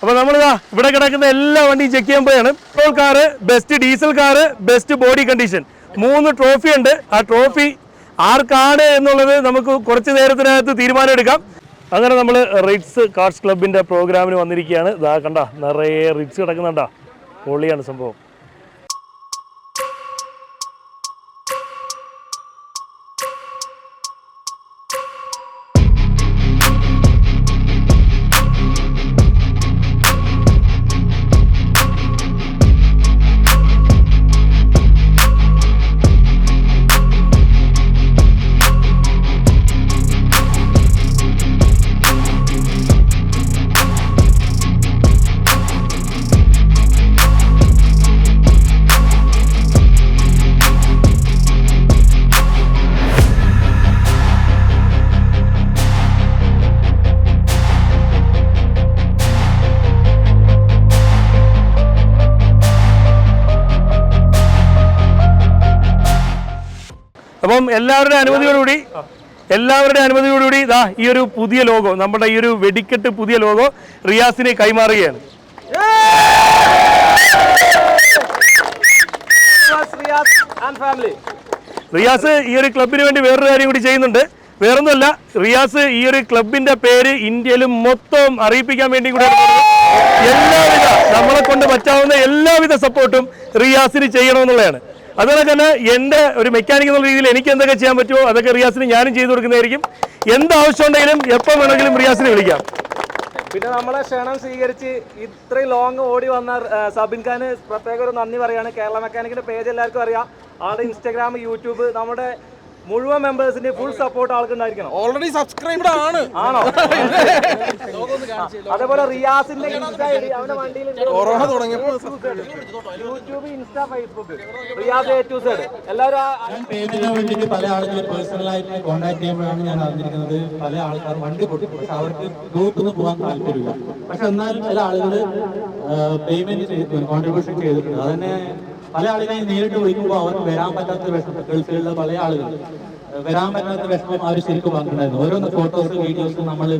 അപ്പൊ നമ്മളിതാ ഇവിടെ കിടക്കുന്ന എല്ലാ വണ്ടിയും ചെക്ക് ചെയ്യാൻ പോയാണ്. Petrol car best diesel car best body condition മൂന്ന് ട്രോഫി ഉണ്ട്. ആ ട്രോഫി ആർക്കാണ് എന്നുള്ളത് നമുക്ക് കുറച്ച് നേരത്തിനകത്ത് തീരുമാനം എടുക്കാം. അങ്ങനെ നമ്മൾ റിറ്റ്സ് കാർഡ്സ് ക്ലബിന്റെ പ്രോഗ്രാമിന് വന്നിരിക്കുകയാണ്. ഇതാ കണ്ട നിറയെ റിറ്റ്സ് കിടക്കുന്നുണ്ടാ. പൊളിയാണ് സംഭവം. അപ്പം എല്ലാവരുടെ അനുമതിയോടുകൂടി എല്ലാവരുടെ അനുമതിയോടുകൂടി ഇതാ ഈ ഒരു പുതിയ ലോഗോ നമ്മുടെ ഈ ഒരു വെടിക്കെട്ട് പുതിയ ലോഗോ റിയാസിനെ കൈമാറുകയാണ്. റിയാസ് ഈ ഒരു ക്ലബിന് വേണ്ടി വേറൊരു കാര്യം കൂടി ചെയ്യുന്നുണ്ട്. വേറൊന്നുമല്ല റിയാസ് ഈ ഒരു ക്ലബിന്റെ പേര് ഇന്ത്യയിൽ മൊത്തം അറിയിപ്പിക്കാൻ വേണ്ടി കൂടി എല്ലാവിധ നമ്മളെ കൊണ്ട് പറ്റാവുന്ന എല്ലാവിധ സപ്പോർട്ടും റിയാസിന് ചെയ്യണമെന്നുള്ളതാണ്. അതുപോലെ തന്നെ എന്റെ ഒരു മെക്കാനിക് എന്നുള്ള രീതിയിൽ എനിക്ക് എന്തൊക്കെ ചെയ്യാൻ പറ്റുമോ അതൊക്കെ റിയാസിന് ഞാനും ചെയ്തു കൊടുക്കുന്നതായിരിക്കും. എന്ത് ആവശ്യം ഉണ്ടെങ്കിലും എപ്പോൾ വേണമെങ്കിലും റിയാസിനെ വിളിക്കാം. പിന്നെ നമ്മളെ ക്ഷണം സ്വീകരിച്ച് ഇത്രയും ലോങ് ഓടി വന്ന സബിൻ ഖാന് പ്രത്യേക ഒരു നന്ദി പറയാണ് കേരള മെക്കാനിക്കിന്റെ പേജ് എല്ലാവർക്കും അറിയാം. ആളുടെ ഇൻസ്റ്റാഗ്രാം യൂട്യൂബ് നമ്മുടെ മുഴുവൻ മെമ്പേഴ്സിന്റെ ഫുൾ സപ്പോർട്ട് ആൾക്ക് ഉണ്ടായിരിക്കണം ഓൾറെഡി സബ്സ്ക്രൈബ്ഡ് ആണ്. ആണോ? അതേപോലെ റിയാസിന്റെ ഇൻസ്റ്റാ അവന്റെ വണ്ടിയിൽ കൊറോണ തുടങ്ങിയപ്പോൾ YouTube Insta Facebook Riyas A to Z എല്ലാവരും പേയ്മെന്റിന് വേണ്ടിയിട്ട് പല ആളുകളെ പേഴ്സണലായിട്ട് കോൺടാക്ട് ചെയ്യുമ്പോഴാണ് ഞാൻ അറിഞ്ഞിരിക്കുന്നത്. പല ആൾക്കാർ വണ്ടി പൊട്ടി പക്ഷെ അവർക്ക് ഗ്രൂപ്പിൽ നിന്ന് പോകാൻ താല്പര്യമില്ല. പക്ഷെ എന്നാലും ചില ആളുകൾ പേയ്മെന്റ് ചെയ്തിട്ടുണ്ട് കോൺട്രിബ്യൂഷൻ ചെയ്തിട്ടുണ്ട്. അതന്നെ പല ആളുകളെയും നേരിട്ട് വിളിക്കുമ്പോൾ അവർക്ക് വരാൻ പറ്റാത്ത വിഷമം ഗൾഫിലുള്ള പല ആളുകൾ. വരാൻ പറ്റാത്ത വിഷമം അവർ ശരിക്കും പറഞ്ഞിട്ടുണ്ടായിരുന്നു. ഓരോന്ന് ഫോട്ടോസ് വീഡിയോസ് നമ്മൾ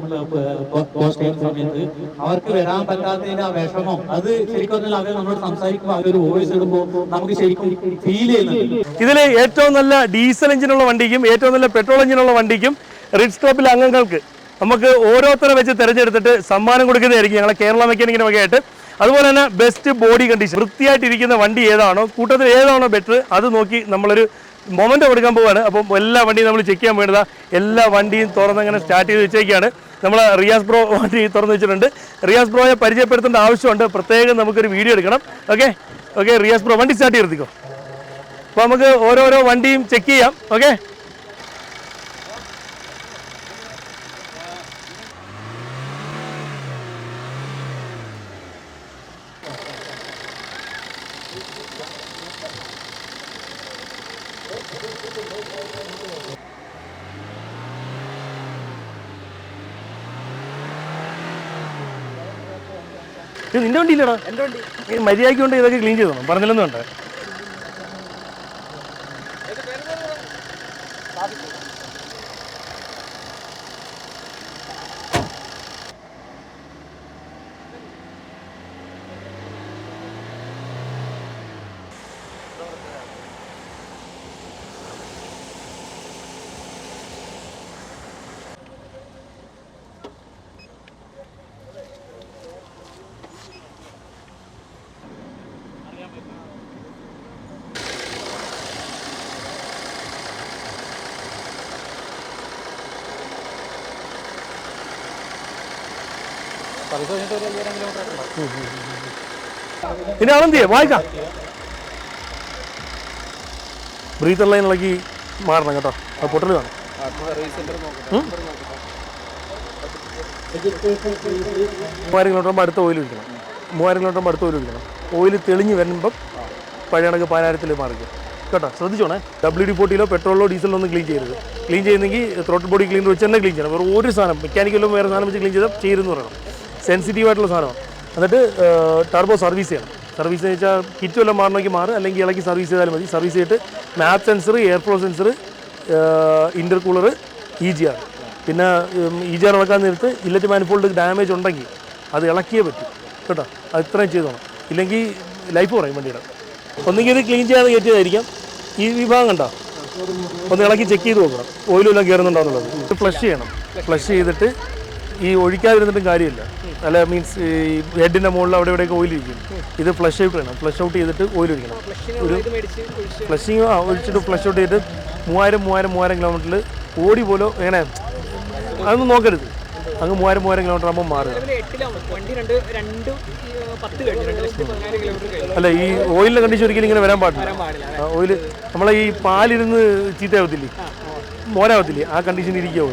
പോസ്റ്റ് ചെയ്യുന്ന സമയത്ത് അവർക്ക് വരാൻ പറ്റാത്തതിന്റെ ആ വിഷമം അത് ശരിക്കും അവർ നമ്മളോട് സംസാരിക്കുമ്പോൾ അവരൊരു വോയിസ് ഇടുമ്പോൾ നമുക്ക് ശരിക്കും ഫീൽ ചെയ്യുന്നുണ്ട്. ഇതിൽ ഏറ്റവും നല്ല ഡീസൽ എഞ്ചിനുള്ള വണ്ടിക്കും ഏറ്റവും നല്ല പെട്രോൾ എഞ്ചിനുള്ള വണ്ടിക്കും റിഡ്സ് ക്ലബിലെ അംഗങ്ങൾക്ക് നമുക്ക് ഓരോരുത്തരെ വെച്ച് തിരഞ്ഞെടുത്തിട്ട് സമ്മാനം കൊടുക്കുന്നതായിരിക്കും ഞങ്ങളെ കേരള മെക്കാനിക്കിന് വകയായിട്ട്. അതുപോലെ തന്നെ ബെസ്റ്റ് ബോഡി കണ്ടീഷൻ വൃത്തിയായിട്ടിരിക്കുന്ന വണ്ടി ഏതാണോ കൂട്ടത്തിൽ ഏതാണോ ബെറ്റർ അത് നോക്കി നമ്മളൊരു മൊമെന്റ് കൊടുക്കാൻ പോവാണ്. അപ്പം എല്ലാ വണ്ടിയും നമ്മൾ ചെക്ക് ചെയ്യാൻ വേണ്ടതാ. എല്ലാ വണ്ടിയും തുറന്നങ്ങനെ സ്റ്റാർട്ട് ചെയ്ത് വെച്ചേക്കാണ്. നമ്മൾ റിയാസ് പ്രോ വണ്ടി തുറന്ന് വെച്ചിട്ടുണ്ട്. റിയാസ് പ്രോയെ പരിചയപ്പെടുത്തേണ്ട ആവശ്യമുണ്ട്. പ്രത്യേകം നമുക്കൊരു വീഡിയോ എടുക്കണം. ഓക്കെ ഓക്കെ റിയാസ് പ്രോ വണ്ടി സ്റ്റാർട്ട് ചെയ്തിരിക്കോ അപ്പോൾ നമുക്ക് ഓരോരോ വണ്ടിയും ചെക്ക് ചെയ്യാം. ഓക്കെ ഇത് നിന്റെ വണ്ടിയില്ലടാ. എന്റെ വണ്ടി. മര്യാദയ്ക്ക് കൊണ്ട് ഇതൊക്കെ ക്ലീൻ ചെയ്തോ പറഞ്ഞില്ലെന്ന് ഇനി അതെന്ത് ചെയ്യാം? വായിക്കാം. ബ്രീത്തർ ലൈൻ ഇളക്കി മാറണം കേട്ടോ. അത് പൊട്ടൽ കാണും. ഉം? മൂവായിരം കിലോമീറ്റർ അടുത്ത ഓയിൽ ഒഴിക്കണം. മൂവായിരം കിലോമീറ്റർ അടുത്ത ഓയിൽ ഒഴിക്കണം. ഓയിൽ തെളിഞ്ഞ് വരുമ്പം പഴയണക്ക് പതിനായിരത്തിൽ മാറിക്കും. കേട്ടോ ശ്രദ്ധിച്ചോണേ. ഡബ്ല്യു ഡി ഫോർട്ടിയിലോ പെട്രോളിലോ ഡീസലിലോ ഒന്നും ക്ലീൻ ചെയ്യരുത്. ക്ലീൻ ചെയ്യുന്നെങ്കിൽ ത്രോട്ട് ബോഡി ക്ലീൻ വെച്ച് തന്നെ ക്ലീൻ ചെയ്യണം. വേറെ ഒരു സാധനം മെക്കാനിക്കലോ വേറെ സാധനം വെച്ച് ക്ലീൻ ചെയ്താൽ ചെയ്തെന്ന് പറയണം. സെൻസിറ്റീവ് ആയിട്ടുള്ള സാധനമാണ്. എന്നിട്ട് ടർബോ സർവീസ് ചെയ്യണം. സർവീസ് എന്ന് വെച്ചാൽ കിറ്റ് വല്ലതും മാറണമെങ്കിൽ മാറും. അല്ലെങ്കിൽ ഇളക്കി സർവീസ് ചെയ്താലും മതി. സർവീസ് ചെയ്തിട്ട് മാപ്പ് sensor air flow sensor Inter cooler E G R പിന്നെ ഇ ജി ആർ ഇളക്കാൻ നേരത്ത് ഇല്ലറ്റ് മാനിഫോൾഡ് ഡാമേജ് ഉണ്ടെങ്കിൽ അത് ഇളക്കിയേ പറ്റും. കേട്ടോ? അത് ഇത്രയും ചെയ്തോണം ഇല്ലെങ്കിൽ ലൈഫ് പറയും വണ്ടിയുടെ. ഒന്നുകിൽ ഇത് ക്ലീൻ ചെയ്യാതെ കയറ്റിയതായിരിക്കാം. ഈ വിഭാഗം കണ്ടോ? ഒന്ന് ഇളക്കി ചെക്ക് ചെയ്ത് നോക്കണം ഓയിലും എല്ലാം കയറുന്നുണ്ടോ എന്നുള്ളത്. ഫ്ലഷ് ചെയ്യണം. ഫ്ലഷ് ചെയ്തിട്ട് ഈ ഒഴിക്കാതിരുന്നിട്ടും കാര്യമില്ല. അല്ല മീൻസ് ഈ ഹെഡിന്റെ മുകളിൽ അവിടെ ഇവിടെയൊക്കെ ഓയിൽ ഇരിക്കും. ഇത് ഫ്ലഷ് ഔട്ട് ചെയ്യണം ഫ്ലഷ് ഔട്ട് ചെയ്തിട്ട് ഓയിൽ ഒഴിക്കണം. ഒരു ഫ്ലഷിങ് ആ ഒഴിച്ചിട്ട് ഫ്ലഷ് ഔട്ട് ചെയ്തിട്ട് മൂവായിരം മൂവായിരം മൂവായിരം കിലോമീറ്ററിൽ ഓടി പോലും എങ്ങനെ അതൊന്നും നോക്കരുത്. അങ്ങ് മൂവായിരം മൂവായിരം കിലോമീറ്റർ ആകുമ്പോൾ മാറുക. അല്ല ഈ ഓയിലിന്റെ കണ്ടീഷൻ ഒരിക്കലും ഇങ്ങനെ വരാൻ പാടില്ല. ഓയിൽ നമ്മളെ ഈ പാലിരുന്ന് ചീത്തയാവത്തില്ലേ? മോരാവത്തില്ലേ? ആ കണ്ടീഷൻ ഇരിക്കുക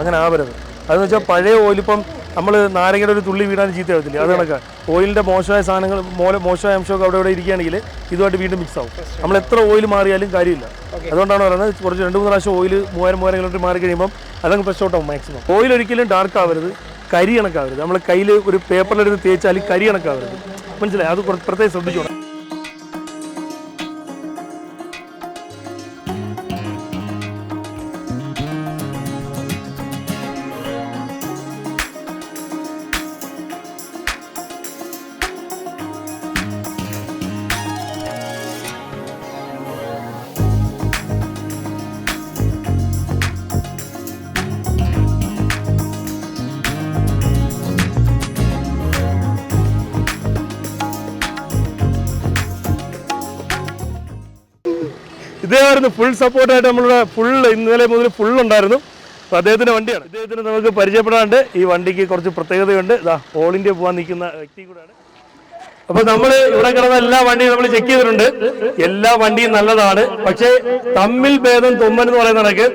അങ്ങനെ ആവരുത്. അതെന്ന് വെച്ചാൽ പഴയ ഓയിലിപ്പം നമ്മൾ നാരങ്ങയുടെ ഒരു തുള്ളി വീണാലും ആവത്തില്ല അത് കണക്കാണ് ഓയിലിന്റെ മോശമായ സാധനങ്ങൾ മോല മോശമായ അംശമൊക്കെ അവിടെ ഇവിടെ ഇരിക്കുകയാണെങ്കിൽ ഇതുമായിട്ട് വീണ്ടും മിക്സ് ആവും. നമ്മൾ എത്ര ഓയിൽ മാറിയാലും കാര്യമില്ല. അതുകൊണ്ടാണ് പറയുന്നത് കുറച്ച് രണ്ട് മൂന്ന് പ്രാവശ്യം ഓയിൽ മൂവായിരം മൂവായിരം കിലോമീറ്റർ മാറി കഴിയുമ്പോൾ അതങ്ങ് ഫ്രഷ് ഔട്ട് ആവും മാക്സിമം ഓയിൽ ഒരിക്കലും ഡാർക്ക് ആവരുത് കരി കണക്കാവരുത്. നമ്മൾ കയ്യിൽ ഒരു പേപ്പറിലെടുത്ത് തേച്ചാൽ കരി കണക്കാവരുത്. മനസ്സിലായി? അത് കുറച്ച് പ്രത്യേകം ശ്രദ്ധിച്ചോണം. ഇദ്ദേഹമായിരുന്നു ഫുൾ സപ്പോർട്ടായിട്ട് നമ്മളുടെ ഫുൾ ഇന്നലെ മുതൽ ഫുൾ ഉണ്ടായിരുന്നു. അപ്പോൾ അദ്ദേഹത്തിന്റെ വണ്ടിയാണ്. ഇദ്ദേഹത്തിന് നമുക്ക് പരിചയപ്പെടാണ്ട് ഈ വണ്ടിക്ക് കുറച്ച് പ്രത്യേകതയുണ്ട്. ഇതാ ഓൾ ഇന്ത്യ പോകാൻ നിൽക്കുന്ന വ്യക്തി കൂടാണ് അപ്പൊ നമ്മൾ ഇവിടെ കിടന്ന എല്ലാ വണ്ടിയും നമ്മൾ ചെക്ക് ചെയ്തിട്ടുണ്ട്. എല്ലാ വണ്ടിയും നല്ലതാണ്. പക്ഷേ തമ്മിൽ ഭേദം തുമ്മൻ എന്ന് പറയുന്ന കണക്ക്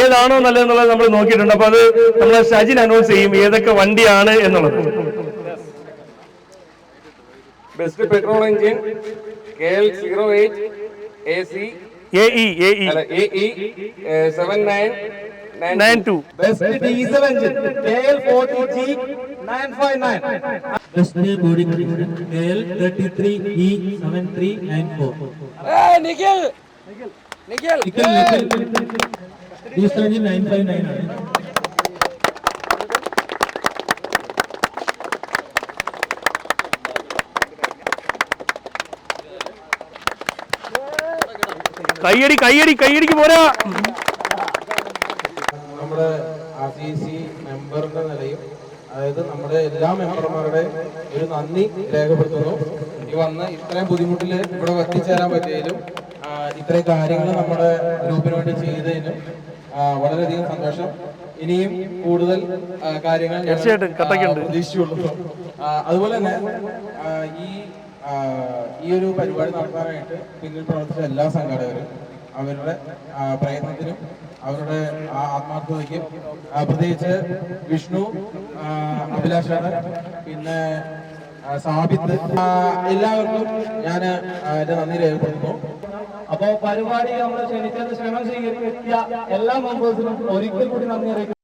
ഏതാണോ നല്ലതെന്നുള്ളത് നമ്മൾ നോക്കിയിട്ടുണ്ട്. അപ്പൊ അത് നമ്മൾ ഷജിൻ അനൗൺസ് ചെയ്യും ഏതൊക്കെ വണ്ടിയാണ് എന്നുള്ളത്. Best petrol engine K L zero eight A C A E A E seven nine nine two best diesel engine K L forty G nine five nine best body K L thirty three E seven three nine four Nikhil. Nikhil. Diesel engine nine five nine ആണ് കയ്യടി കയ്യടി കയ്യടിക്ക് പോരാ. നമ്മുടെ R C C മെമ്പറിന്റെ നിലയും അതായത് നമ്മുടെ എല്ലാ മെമ്പർമാരുടെ ഒരു നന്ദി രേഖപ്പെടുത്തുന്നു. ഈ വന്ന് ഇത്രയും ബുദ്ധിമുട്ടിൽ ഇവിടെ എത്തിച്ചേരാൻ പറ്റിയതിലും ഇത്രയും കാര്യങ്ങൾ നമ്മുടെ ഗ്രൂപ്പിന് വേണ്ടി ചെയ്തതിനും വളരെയധികം സന്തോഷം. ഇനിയും കൂടുതൽ കാര്യങ്ങൾ പ്രതീക്ഷിച്ചുള്ളൂ അതുപോലെ തന്നെ ഈ ഈ ഒരു പരിപാടി നടത്താനായിട്ട് പിന്നിൽ പ്രവർത്തിച്ച എല്ലാ സംഘാടകരും അവരുടെ പ്രയത്നത്തിനും അവരുടെ ആത്മാർത്ഥതയ്ക്കും പ്രത്യേകിച്ച് വിഷ്ണു അഭിലാഷാണ് പിന്നെ സാബിത്ത് എല്ലാവർക്കും ഞാൻ എന്റെ നന്ദി രേഖപ്പെടുത്തുന്നു. അപ്പോ പരിപാടി നമ്മൾ ക്ഷണിച്ചത് ക്ഷണം സ്വീകരിച്ച എല്ലാ മെമ്പേഴ്സിനും ഒരിക്കൽ കൂടി നന്ദി അറിയിക്കുന്നു.